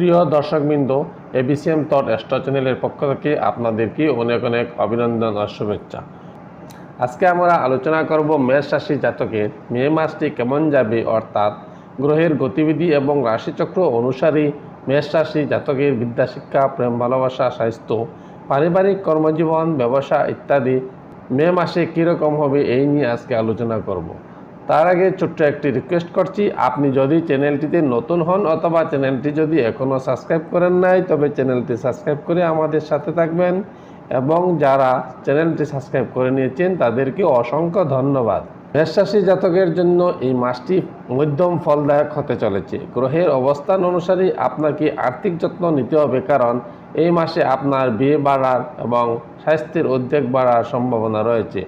প্রিয় দর্শকবৃন্দ এবিসিএম তট এস্ট্রা চ্যানেলের পক্ষ থেকে আপনাদেরকে অনেক অনেক অভিনন্দন ও শুভেচ্ছা। আজকে আমরা আলোচনা করব মেষ রাশি জাতকের মে মাসটি কেমন যাবে অর্থাৎ গ্রহের গতিবিধি এবং রাশিচক্র অনুসারে মেষ রাশি জাতকের বিদ্যাশিক্ষা প্রেম ভালোবাসা, স্বাস্থ্য, পারিবারিক কর্মজীবন, ব্যবসা ইত্যাদি মে মাসে কীরকম হবে এই নিয়ে আজকে আলোচনা করব। তার আগে ছোট্ট একটি রিকোয়েস্ট করছি। আপনি যদি চ্যানেলটিতে নতুন হন অথবা চ্যানেলটি যদি এখনও সাবস্ক্রাইব করেন নাই, তবে চ্যানেলটি সাবস্ক্রাইব করে আমাদের সাথে থাকবেন এবং যারা চ্যানেলটি সাবস্ক্রাইব করে নিয়েছেন, তাদেরকে অসংখ্য ধন্যবাদ। মেষরাশি জাতকের জন্য এই মাসটি মধ্যম ফলদায়ক হতে চলেছে। গ্রহের অবস্থান অনুসারে আপনাকে আর্থিক যত্ন নিতে হবে, কারণ এই মাসে আপনার বিয়ে বাড়ার এবং স্বাস্থ্যের উদ্বেগ বাড়ার সম্ভাবনা রয়েছে।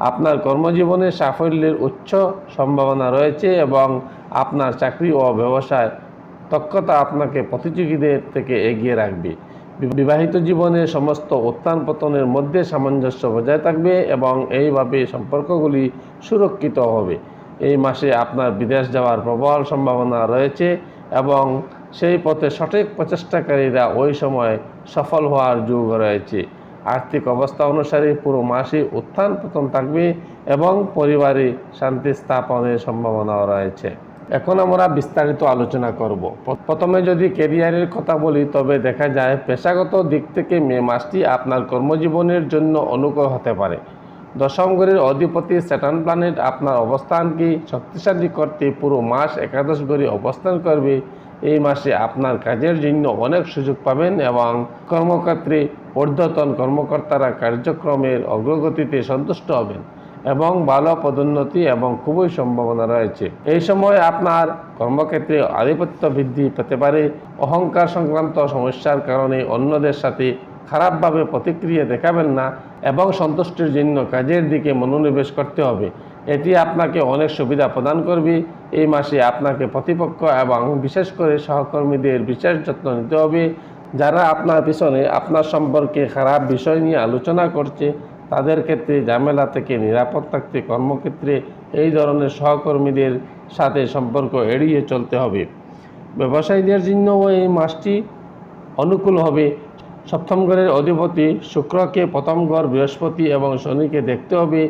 আপনার কর্মজীবনে সাফল্যের উচ্চ সম্ভাবনা রয়েছে এবং আপনার চাকরি ও ব্যবসায় দক্ষতা আপনাকে প্রতিযোগীদের থেকে এগিয়ে রাখবে। বিবাহিত জীবনে সমস্ত উত্থান পতনের মধ্যে সামঞ্জস্য বজায় থাকবে এবং এইভাবে সম্পর্কগুলি সুরক্ষিত হবে। এই মাসে আপনার বিদেশ যাওয়ার প্রবল সম্ভাবনা রয়েছে এবং সেই পথে সঠিক প্রচেষ্টাকারীরা ওই সময় সফল হওয়ার যুগ রয়েছে। আর্থিক অবস্থা অনুসারে পুরো মাসে উত্থান পতন থাকবে এবং পরিবারে শান্তি স্থাপনের সম্ভাবনাও রয়েছে। এখন আমরা বিস্তারিত আলোচনা করব। প্রথমে যদি ক্যারিয়ারের কথা বলি, তবে দেখা যায় পেশাগত দিক থেকে মে মাসটি আপনার কর্মজীবনের জন্য অনুকূল হতে পারে। দশম ঘরের অধিপতি স্যাটার্ন প্ল্যানেট আপনার অবস্থানকে শক্তিশালী করতে পুরো মাস একাদশ ঘরে অবস্থান করবে। এই মাসে আপনার কাজের জন্য অনেক সুযোগ পাবেন এবং কর্মক্ষেত্রে ঊর্ধ্বতন কর্মকর্তারা কার্যক্রমের অগ্রগতিতে সন্তুষ্ট হবেন এবং ভালো পদোন্নতি এবং খুবই সম্ভাবনা রয়েছে। এই সময় আপনার কর্মক্ষেত্রে আধিপত্য বৃদ্ধি পেতে পারে। অহংকার সংক্রান্ত সমস্যার কারণে অন্যদের সাথে খারাপভাবে প্রতিক্রিয়া দেখাবেন না এবং সন্তুষ্টির জন্য কাজের দিকে মনোনিবেশ করতে হবে। এটি আপনাকে অনেক সুবিধা প্রদান করবে। এই মাসে আপনাকে প্রতিপক্ষ এবং বিশেষ করে সহকর্মীদের বিশেষ যত্ন নিতে হবে। যারা আপনার পিছনে আপনার সম্পর্কে খারাপ বিষয় নিয়ে আলোচনা করছে, তাদের ক্ষেত্রে ঝামেলা থেকে নিরাপদ থাকতে কর্মক্ষেত্রে এই ধরনের সহকর্মীদের সাথে সম্পর্ক এড়িয়ে চলতে হবে। ব্যবসায়ীদের জন্যও এই মাসটি অনুকূল হবে। সপ্তম অধিপতি শুক্রকে প্রথম বৃহস্পতি এবং শনিকে দেখতে হবে,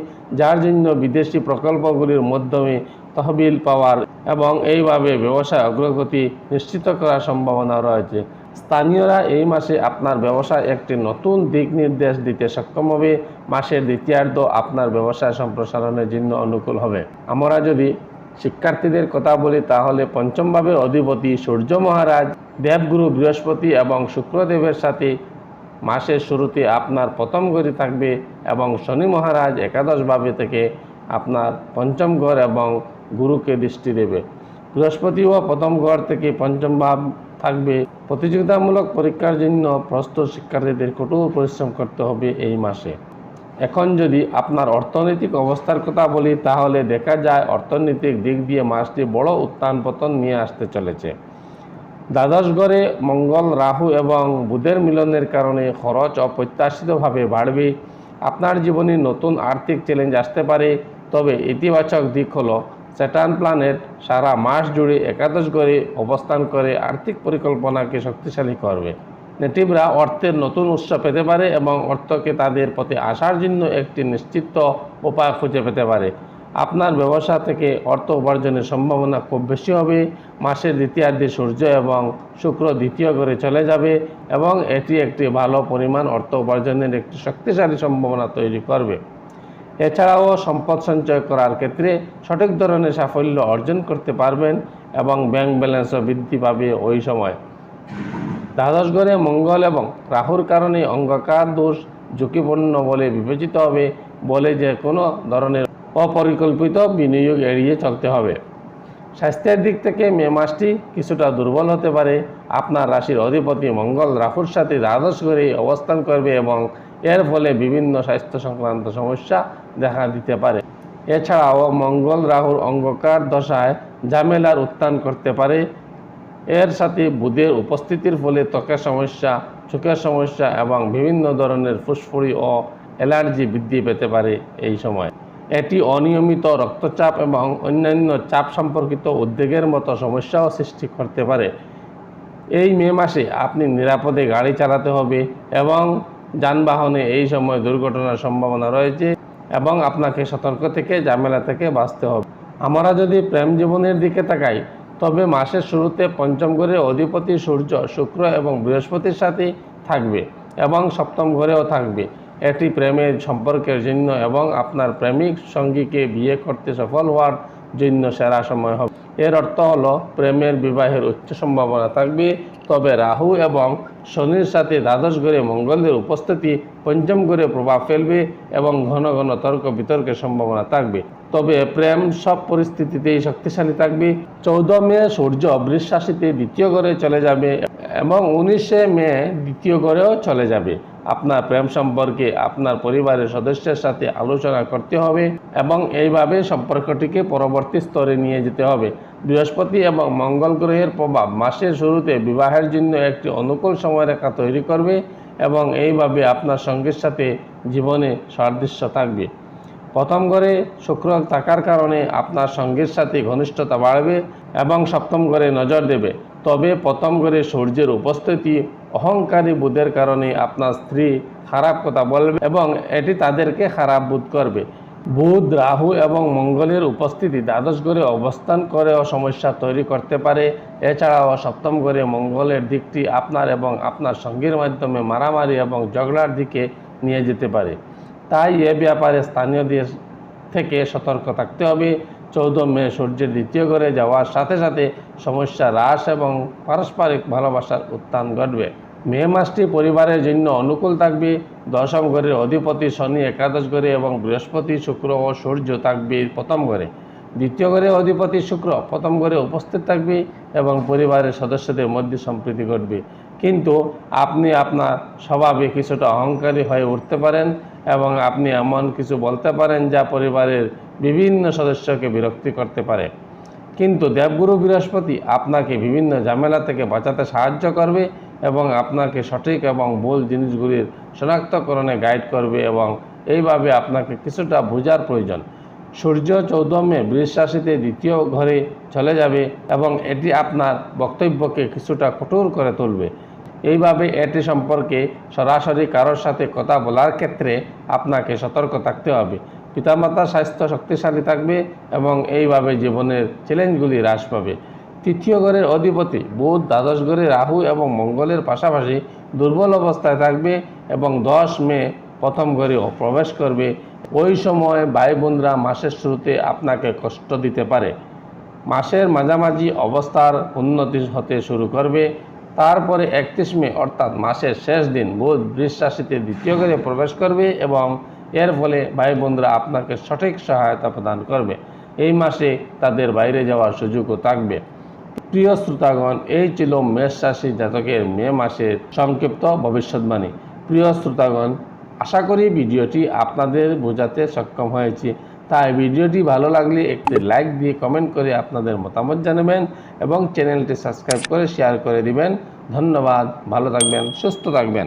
যার জন্য বিদেশি প্রকল্পগুলির মাধ্যমে তহবিল পাওয়ার এবং এইভাবে ব্যবসায় অগ্রগতি নিশ্চিত করার সম্ভাবনা রয়েছে। স্থানীয়রা এই মাসে আপনার ব্যবসায় একটি নতুন দিক নির্দেশ দিতে সক্ষম হবে। মাসের দ্বিতীয়ার্ধ আপনার ব্যবসায় সম্প্রসারণের জন্য অনুকূল হবে। আমরা যদি শিক্ষার্থীদের কথা বলি, তাহলে পঞ্চম ভাবের অধিপতি সূর্য মহারাজ দেবগুরু বৃহস্পতি এবং শুক্রদেবের সাথে মাসের শুরুতে আপনার প্রথম ঘরে থাকবে এবং শনি মহারাজ একাদশ ভাবে থেকে আপনার পঞ্চম ঘর এবং গুরুকে দৃষ্টি দেবে। বৃহস্পতিও প্রথম ঘর থেকে পঞ্চম ভাব থাকবে। প্রতিযোগিতামূলক পরীক্ষার জন্য প্রস্তুত শিক্ষার্থীদের কঠোর পরিশ্রম করতে হবে এই মাসে। এখন যদি আপনার অর্থনৈতিক অবস্থার কথা বলি, তাহলে দেখা যায় অর্থনৈতিক দিক দিয়ে মাসটি বড় উত্থান পতন নিয়ে আসতে চলেছে। দ্বাদশ ঘরে মঙ্গল, রাহু এবং বুধের মিলনের কারণে খরচ অপ্রত্যাশিতভাবে বাড়বে। আপনার জীবনে নতুন আর্থিক চ্যালেঞ্জ আসতে পারে, তবে ইতিবাচক দিক হলো স্যাটার্ন প্ল্যানেট সারা মাস জুড়ে একাদশ ঘরে অবস্থান করে আর্থিক পরিকল্পনাকে শক্তিশালী করবে। নেটিভরা অর্থের নতুন উৎস পেতে পারে এবং অর্থকে তাদের প্রতি আসার জন্য একটি নিশ্চিত উপায় খুঁজে পেতে পারে। আপনার ব্যবসা থেকে অর্থ উপার্জনের সম্ভাবনা খুব বেশি হবে। মাসের দ্বিতীয়ার্ধে সূর্য এবং শুক্র দ্বিতীয় ঘরে চলে যাবে এবং এটি একটি ভালো পরিমাণ অর্থ উপার্জনের একটি শক্তিশালী সম্ভাবনা তৈরি করবে। এছাড়াও সম্পদ সঞ্চয় করার ক্ষেত্রে সঠিক ধরনের সাফল্য অর্জন করতে পারবেন এবং ব্যাংক ব্যালেন্সও বৃদ্ধি পাবে ওই সময়। দ্বাদশ ঘরে মঙ্গল এবং রাহুর কারণে অঙ্গকার দোষ ঝুঁকিপূর্ণ বলে বিবেচিত হবে বলে যে কোনো ধরনের অপরিকল্পিত বিনিয়োগ এড়িয়ে চলতে হবে। স্বাস্থ্যের দিক থেকে মে মাসটি কিছুটা দুর্বল হতে পারে। আপনার রাশির অধিপতি মঙ্গল রাহুর সাথে দ্বাদশ করে অবস্থান করবে এবং এর ফলে বিভিন্ন স্বাস্থ্য সংক্রান্ত সমস্যা দেখা দিতে পারে। এছাড়াও মঙ্গল রাহুর অঙ্গকার দশায় ঝামেলার উত্থান করতে পারে। এর সাথে বুধের উপস্থিতির ফলে ত্বকের সমস্যা, চোখের সমস্যা এবং বিভিন্ন ধরনের ফুসফুড়ি ও অ্যালার্জি বৃদ্ধি পেতে পারে এই সময়। এটি অনিয়মিত রক্তচাপ এবং অন্যান্য চাপ সম্পর্কিত উদ্বেগের মতো সমস্যাও সৃষ্টি করতে পারে। এই মে মাসে আপনি নিরাপদে গাড়ি চালাতে হবে এবং যানবাহনে এই সময় দুর্ঘটনার সম্ভাবনা রয়েছে এবং আপনাকে সতর্ক থেকে, ঝামেলা থেকে বাঁচতে হবে। আমরা যদি প্রেম জীবনের দিকে তাকাই, তবে মাসের শুরুতে পঞ্চম ঘরে অধিপতি সূর্য শুক্র এবং বৃহস্পতির সাথে থাকবে এবং সপ্তম ঘরেও থাকবে। এটি প্রেমের সম্পর্কের জন্য এবং আপনার প্রেমিক সঙ্গীকে বিয়ে করতে সফল হওয়ার জন্য সেরা সময় হবে। এর অর্থ হলো, প্রেমের বিবাহের উচ্চ সম্ভাবনা থাকবে। তবে রাহু এবং শনির সাথে দ্বাদশ ঘরে মঙ্গলের উপস্থিতি পঞ্চম ঘরে প্রভাব ফেলবে এবং ঘন ঘন তর্ক বিতর্কের সম্ভাবনা থাকবে। তবে প্রেম সব পরিস্থিতিতেই শক্তিশালী থাকবে। চৌদ্দ মে সূর্য বৃশ্বাসীতে দ্বিতীয় ঘরে চলে যাবে এবং উনিশে মে দ্বিতীয় ঘরেও চলে যাবে। আপনার প্রেম সম্পর্কে আপনার পরিবারের সদস্যের সাথে আলোচনা করতে হবে এবং এইভাবে সম্পর্কটিকে পরবর্তী স্তরে নিয়ে যেতে হবে। বৃহস্পতি এবং মঙ্গল গ্রহের প্রভাব মাসের শুরুতে বিবাহের জন্য একটি অনুকূল সময়রেখা তৈরি করবে এবং এইভাবে আপনার সঙ্গীর সাথে জীবনে সাদৃশ্য থাকবে। প্রথম ঘরে শুক্র থাকার কারণে আপনার সঙ্গীর সাথে ঘনিষ্ঠতা বাড়বে এবং সপ্তম ঘরে নজর দেবে। তবে প্রথম ঘরে সূর্যের উপস্থিতি, অহংকারী বোধের কারণে আপনার স্ত্রী খারাপ কথা বলবে এবং এটি তাদেরকে খারাপ বোধ করবে। বুধ, রাহু এবং মঙ্গলের উপস্থিতি দ্বাদশ ঘরে অবস্থান করেও সমস্যা তৈরি করতে পারে। এছাড়াও সপ্তম ঘরে মঙ্গলের দিকটি আপনার এবং আপনার সঙ্গীর মাধ্যমে মারামারি এবং ঝগড়ার দিকে নিয়ে যেতে পারে। তাই এ ব্যাপারে স্থানীয় দেশ থেকে সতর্ক থাকতে হবে। চৌদ্দ মে সূর্যের দ্বিতীয় ঘরে যাওয়ার সাথে সাথে সমস্যা হ্রাস এবং পারস্পরিক ভালোবাসার উত্থান ঘটবে। মে মাসটি পরিবারের জন্য অনুকূল থাকবে। দশম ঘরের অধিপতি শনি একাদশ ঘরে এবং বৃহস্পতি শুক্র ও সূর্য থাকবে প্রথম ঘরে। দ্বিতীয় ঘরে অধিপতি শুক্র প্রথম ঘরে উপস্থিত থাকবে এবং পরিবারের সদস্যদের মধ্যে সম্প্রীতি ঘটবে। কিন্তু আপনি আপনার স্বভাবে কিছুটা অহংকারী হয়ে উঠতে পারেন এবং আপনি এমন কিছু বলতে পারেন যা পরিবারের বিভিন্ন সদস্যকে বিরক্তি করতে পারে। কিন্তু দেবগুরু বৃহস্পতি আপনাকে বিভিন্ন ঝামেলা থেকে বাঁচাতে সাহায্য করবে এবং আপনাকে সঠিক এবং ভুল জিনিসগুলির শনাক্তকরণে গাইড করবে এবং এইভাবে আপনাকে কিছুটা বোঝার প্রয়োজন। সূর্য চৌদ্দ মে বৃষ রাশিতে দ্বিতীয় ঘরে চলে যাবে এবং এটি আপনার বক্তব্যকে কিছুটা কঠোর করে তুলবে। এইভাবে এটি সম্পর্কে সরাসরি কারোর সাথে কথা বলার ক্ষেত্রে আপনাকে সতর্ক থাকতে হবে। পিতামাতার স্বাস্থ্য শক্তিশালী থাকবে এবং এইভাবে জীবনের চ্যালেঞ্জগুলি হ্রাস পাবে। তৃতীয় ঘরের অধিপতি বুধ, দ্বাদশ ঘরে রাহু এবং মঙ্গলের পাশাপাশি দুর্বল অবস্থায় থাকবে এবং দশ মে প্রথম ঘরে প্রবেশ করবে। ওই সময় ভাই বোনরা মাসের শুরুতে আপনাকে কষ্ট দিতে পারে। মাসের মাঝামাঝি অবস্থার উন্নতি হতে শুরু করবে। তারপরে একত্রিশ মে, অর্থাৎ মাসের শেষ দিন বুধ বৃষ রাশিতে দ্বিতীয় ঘরে প্রবেশ করবে এবং এর ফলে ভাই বোনরা আপনাকে সঠিক সহায়তা প্রদান করবে। এই মাসে তাদের বাইরে যাওয়ার সুযোগও থাকবে। প্রিয় শ্রোতাগণ, এই ছিল মেষ রাশি জাতকের মে মাসের সংক্ষিপ্ত ভবিষ্যৎবাণী। প্রিয় শ্রোতাগণ, আশা করি ভিডিওটি আপনাদের বোঝাতে সক্ষম হয়েছি। তাই ভিডিওটি ভালো লাগলে একটি লাইক দিয়ে কমেন্ট করে আপনাদের মতামত জানাবেন এবং চ্যানেলটি সাবস্ক্রাইব করে শেয়ার করে দিবেন। ধন্যবাদ, ভালো থাকবেন, সুস্থ থাকবেন।